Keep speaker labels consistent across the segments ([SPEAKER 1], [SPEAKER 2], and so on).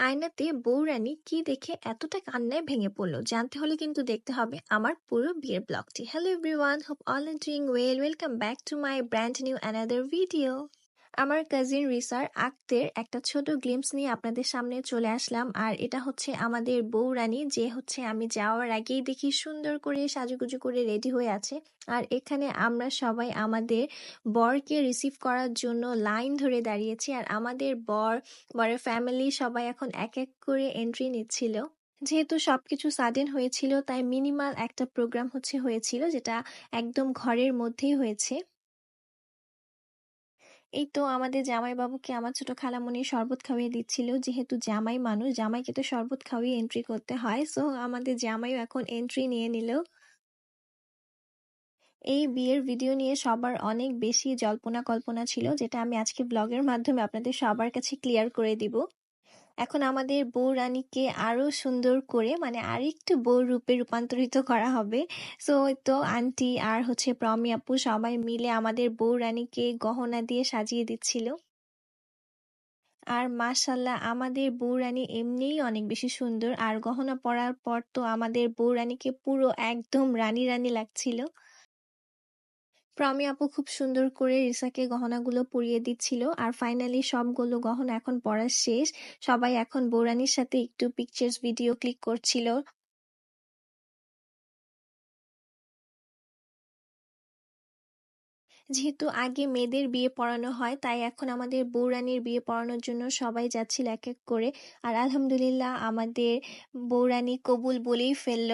[SPEAKER 1] আয়নাতে বউরানী কি দেখে এতটা কান্নায় ভেঙে পড়ল জানতে হলে কিন্তু দেখতে হবে আমার পুরো বিয়ের ব্লগটি। Hello everyone hope all are doing well welcome back to my brand new another video আমার কাজিন রিসার আক্তের একটা ছোট গ্লিমস নিয়ে আপনাদের সামনে চলে আসলাম। আর এটা হচ্ছে আমাদের বউরানী যে হচ্ছে আমি যাওয়ার আগেই দেখি সুন্দর করে সাজুগুজু করে রেডি হয়ে আছে। আর এখানে আমরা সবাই আমাদের বরকে রিসিভ করার জন্য লাইন ধরে দাঁড়িয়েছি। আর আমাদের বর, বরের ফ্যামিলি সবাই এখন এক এক করে এন্ট্রি নিচ্ছিল। যেহেতু সবকিছু সাডেন হয়েছিল, তাই মিনিমাল একটা প্রোগ্রাম হচ্ছে হয়েছিল, যেটা একদম ঘরের মধ্যেই হয়েছে। এই তো আমাদের জামাইবাবুকে আমার ছোট খালামণি শরবত খাওয়িয়ে দিচ্ছিল। যেহেতু জামাই মানুষ, জামাইকে তো শরবত খাওয়িয়ে এন্ট্রি করতে হয়। সো আমাদের জামাইও এখন এন্ট্রি নিয়ে নিল। এই বিয়ের ভিডিও নিয়ে সবার অনেক বেশি জল্পনা কল্পনা ছিল, যেটা আমি আজকে ব্লগের মাধ্যমে আপনাদের সবার কাছে ক্লিয়ার করে দিব। এখন আমাদের বউ রানীকে আরও সুন্দর করে মানে আরেকটু বউ রূপে রূপান্তরিত করা হবে। সো তো আন্টি আর হচ্ছে প্রমি আপু সবাই মিলে আমাদের বউ রানীকে গহনা দিয়ে সাজিয়ে দিচ্ছিল। আর মাশাল্লাহ আমাদের বউ রানী এমনিই অনেক বেশি সুন্দর। আর গহনা পরার পর তো আমাদের বউ রানীকে পুরো একদম রানী রানী লাগছিল। প্রমি আপু খুব সুন্দর করে রিসাকে গহনাগুলো পরিয়ে দিচ্ছিল। আর ফাইনালি সবগুলো গহনা এখন পরা শেষ। সবাই এখন বৌরানির সাথে একটু পিকচার্স ভিডিও ক্লিক করছিল। যেহেতু আগে মেয়েদের বিয়ে পড়ানো হয়, তাই এখন আমাদের বৌরানির বিয়ে পড়ানোর জন্য সবাই যাচ্ছিল এক এক করে। আর আলহামদুলিল্লাহ আমাদের বৌরানি কবুল বলেই ফেলল।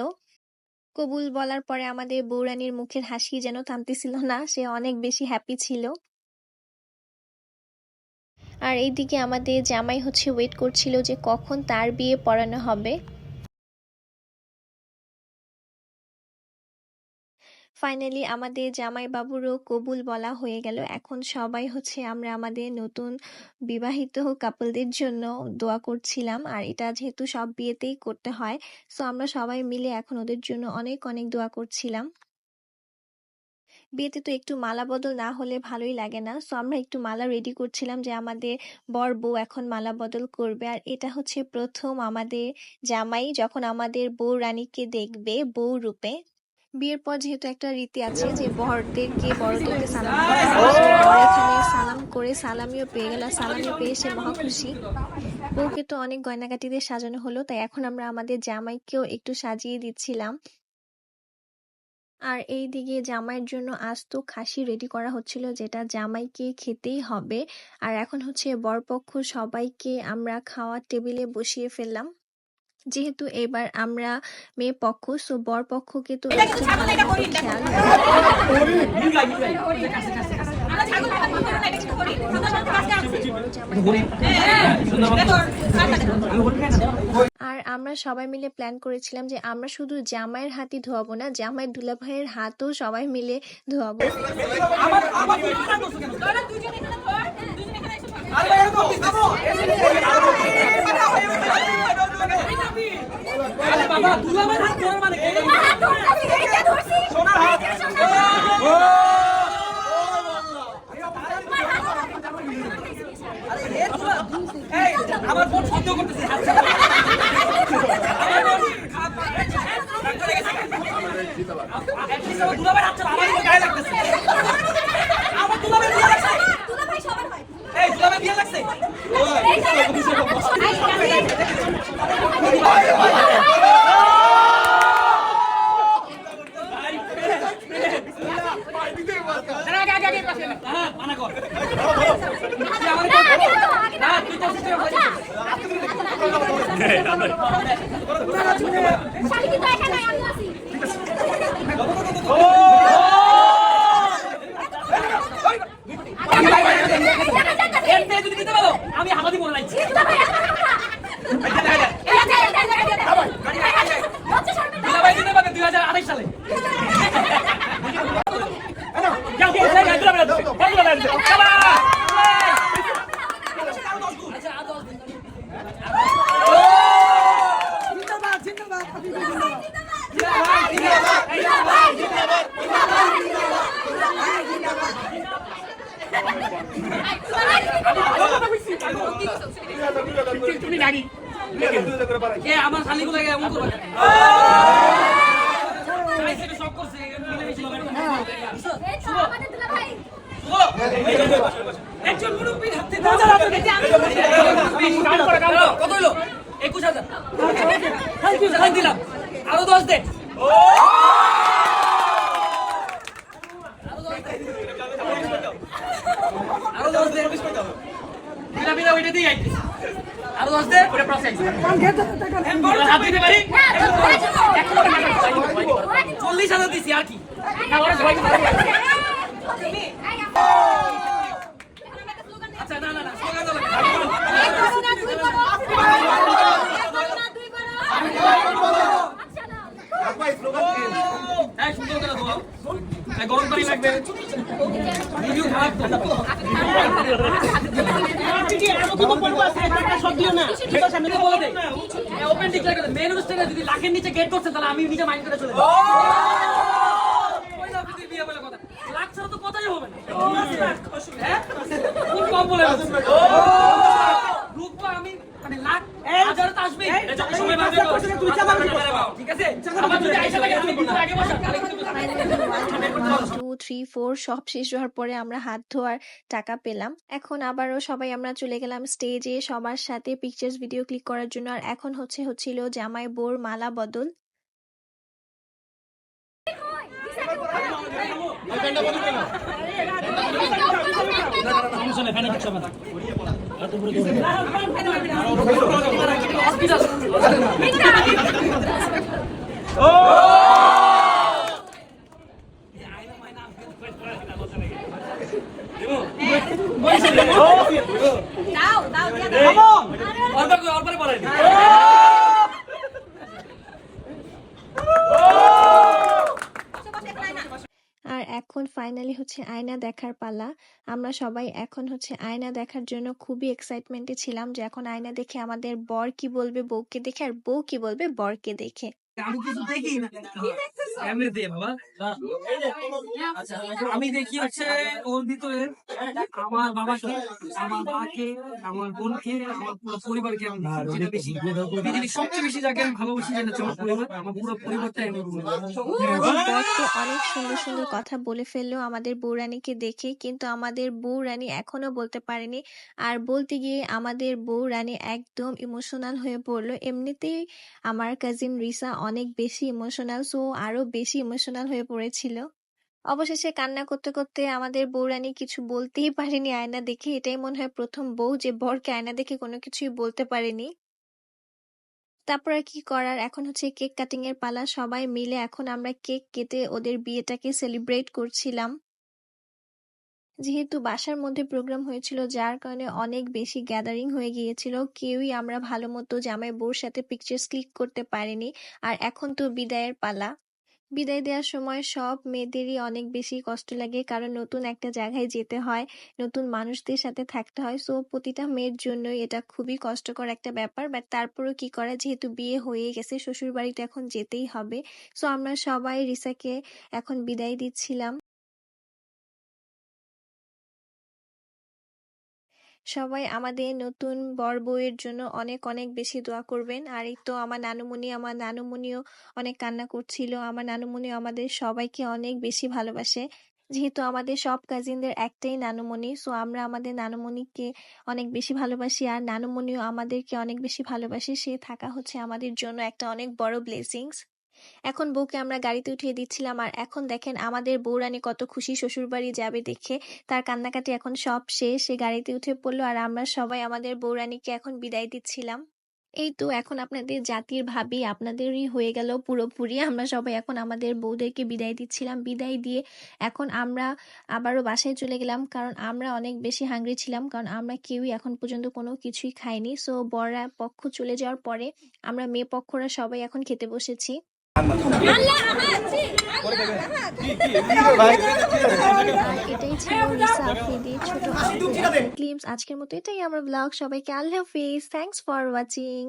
[SPEAKER 1] কবুল বলার পরে আমাদের বৌরানীর মুখের হাসি যেন থামতেছিল না, সে অনেক বেশি হ্যাপি ছিল। আর এইদিকে আমাদের জামাই হচ্ছে ওয়েট করছিল যে কখন তার বিয়ে পড়ানো হবে। ফাইনালি আমাদের জামাই বাবুরও কবুল বলা হয়ে গেল। এখন সবাই হচ্ছে আমরা আমাদের নতুন বিবাহিত কাপলদের জন্য দোয়া করছিলাম। আর এটা যেহেতু সব বিয়েতেই করতে হয় সো আমরা সবাই মিলে এখন ওদের জন্য অনেক অনেক দোয়া করছিলাম। বিয়েতে তো একটু মালা বদল না হলে ভালোই লাগে না। সো আমরা একটু মালা রেডি করছিলাম যে আমাদের বর বউ এখন মালা বদল করবে। আর এটা হচ্ছে প্রথম আমাদের জামাই যখন আমাদের বউ রানীকে দেখবে বউ রূপে। বিয়ের পর যেহেতু একটা রীতি আছে যে বরদেরকে বড়দেরকে সালাম এখানে সালাম করে সালামিও পেয়ে গেল সালামিও পেয়ে সে মহা খুশি। বউকে তো অনেক গয়নাগাটি দিয়ে সাজানো হলো তাই এখন আমরা আমাদের জামাইকেও একটু সাজিয়ে দিচ্ছিলাম। আর এই দিকে জামাইয়ের জন্য আজ তো খাসি রেডি করা হচ্ছিল যেটা জামাইকে খেতেই হবে। আর এখন হচ্ছে বরপক্ষ সবাইকে আমরা খাওয়ার টেবিলে বসিয়ে ফেললাম। যেহেতু এবার আমরা মেয়ে পক্ষ সো বর পক্ষকে তো একটু ভালো মতো খেয়াল আর আমরা সবাই মিলে প্ল্যান করেছিলাম যে আমরা শুধু জামাইয়ের হাতই ধোয়াবো না জামাইয়ের দুলাভাইয়ের হাতও সবাই মিলে ধোয়াবো।
[SPEAKER 2] বাবা দুলাভাইয়ের হাত ধরে মানে কে এই আমার বোন সন্দেহ করতেছে। আমার বোন খারাপ 快看看杨哥的水 তুমি নারী কে আমার শালিগুলো এমন করবে সব করছে, একজন মুরব্বির হাত কত? একুশ হাজার। একুশ হাজার দিলাম। আরও দশ দে আরও দশ দে বিনা বিনা ওইটা দিয়ে আইতেছি। আরও দশ দে ওটা প্রসেস হাত দিতে পারি? চল্লিশ হাজার দিছি আর কি? না, ওরা সবাই আচ্ছা না না না স্লোগান দাও লাগে। হ্যাঁ সুন্দর করে দাও হ্যাঁ, গরম পানি লাগবে রিভিউ খারাপ তো সামনে বলে দে ওপেন ডিক্লেয়ার করে মেন অনুষ্ঠানে যদি লাখের নিচে গেট করছে তাহলে আমি নিজে মাইন্ড করে চলে যাব ওই লাখ যদি বিয়ে বলে কথা লাখ ছাড়া তো কথাই হবে না হ্যাঁ খুব কম বলে বলছে রূপা আমি মানে লাখ হাজার তো আসবেই যত সময় বাঁচবে ঠিক আছে আমার যদি আইসা লাগে আমি কিন্তু আগে বসা
[SPEAKER 1] টু থ্রি ফোর সব শেষ হওয়ার পরে আমরা হাত ধোয়ার টাকা পেলাম। এখন আবারও সবাই আমরা চলে গেলাম স্টেজে সবার সাথে পিকচার্স ভিডিও ক্লিক করার জন্য। আর এখন হচ্ছে হচ্ছিল জামাই বোর মালা বদল। আর এখন ফাইনালি হচ্ছে আয়না দেখার পালা। আমরা সবাই এখন হচ্ছে আয়না দেখার জন্য খুবই এক্সাইটমেন্টে ছিলাম যে এখন আয়না দেখে আমাদের বর কি বলবে, বউকে দেখে, আর বউ কি বলবে, বরকে দেখে।
[SPEAKER 2] আমি কিছু দেখি না। এমনি দিয়ে বাবা আচ্ছা আমি দেখি হচ্ছে ওর ভিতরে আমার বাবাকে আমার মাকে আমার বোনকে আমার পুরো পরিবারকে আমি যেটা বেশি পৃথিবীর সবচেয়ে বেশি যাকে আমি ভালোবাসি হচ্ছে আমার পরিবার। আমার পুরো পরিবারটাই আমি
[SPEAKER 1] অনেক সুন্দর সুন্দর কথা বলে ফেলল আমাদের বউরানীকে দেখে কিন্তু আমাদের বউরানী এখনও বলতে পারেনি। আর বলতে গিয়ে আমাদের বউরানী একদম ইমোশনাল হয়ে পড়ল। এমনিতেই আমার কাজিন রিসা অনেক বেশি ইমোশনাল সো আরও বেশি ইমোশনাল হয়ে পড়েছিল। অবশেষে কান্না করতে করতে আমাদের বউরানী কিছু বলতেই পারেনি আয়না দেখে। এটাই মনে হয় প্রথম বউ যে বরকে আয়না দেখে কোনো কিছুই বলতে পারেনি। তারপর কি করার? এখন হচ্ছে কেক কাটিং এর পালা। সবাই মিলে এখন আমরা কেক কেটে ওদের বিয়েটাকে সেলিব্রেট করছিলাম। যেহেতু বাসার মধ্যে প্রোগ্রাম হয়েছিল, যার কারণে অনেক বেশি গ্যাদারিং হয়ে গিয়েছিল, কেউই আমরা ভালো মতো জামাই বউর সাথে পিকচার্স ক্লিক করতে পারিনি। আর এখন তো বিদায়ের পালা। বিদায় দেওয়ার সময় সব মেয়েদেরই অনেক বেশি কষ্ট লাগে, কারণ নতুন একটা জায়গায় যেতে হয়, নতুন মানুষদের সাথে থাকতে হয়। সো প্রতিটা মেয়ের জন্যই এটা খুবই কষ্টকর একটা ব্যাপার। বাট তারপরেও কি করা, যেহেতু বিয়ে হয়ে গেছে শ্বশুর বাড়িতে এখন যেতেই হবে। সো আমরা সবাই রিসাকে এখন বিদায় দিচ্ছিলাম। সবাই আমাদের নতুন বর বউয়ের জন্য অনেক অনেক বেশি দোয়া করবেন। আর এই তো আমার নানুমণি, আমার নানুমণিও অনেক কান্না করছিল। আমার নানুমণিও আমাদের সবাইকে অনেক বেশি ভালোবাসে। যেহেতু আমাদের সব কাজিনদের একটাই নানুমণি সো আমরা আমাদের নানুমণিকে অনেক বেশি ভালোবাসি। আর নানুমণিও আমাদেরকে অনেক বেশি ভালোবাসে। সে থাকা হচ্ছে আমাদের জন্য একটা অনেক বড় ব্লেসিংস এখন বউকে আমরা গাড়িতে উঠিয়ে দিচ্ছিলাম আর এখন দেখেন আমাদের বউরানী কত খুশি শ্বশুরবাড়ি যাবে দেখে। তার কান্নাকাটি এখন সব শেষ, সে গাড়িতে উঠে পড়ল আর আমরা সবাই আমাদের বউরানীকে এখন বিদায় দিচ্ছিলাম। এই তো এখন আপনাদের জাতির ভাবি আপনাদেরই হয়ে গেল পুরোপুরি। আমরা সবাই এখন আমাদের বউদেরকে বিদায় দিচ্ছিলাম, বিদায় দিয়ে এখন আমরা আবারও বাসায় চলে গেলাম কারণ আমরা অনেক বেশি হাঙ্গরি ছিলাম কারণ আমরা কেউই এখন পর্যন্ত কোনো কিছুই খাইনি। সো বড়রা পক্ষ চলে যাওয়ার পরে আমরা মেয়ে পক্ষরা সবাই এখন খেতে বসেছি। এটাই ছিল রিসা আফ্রিদির ছোট ক্লিপস আজকের মতো এটাই আমার ব্লগ সবাইকে আল্লাহ ফেস থ্যাংকস ফর ওয়াচিং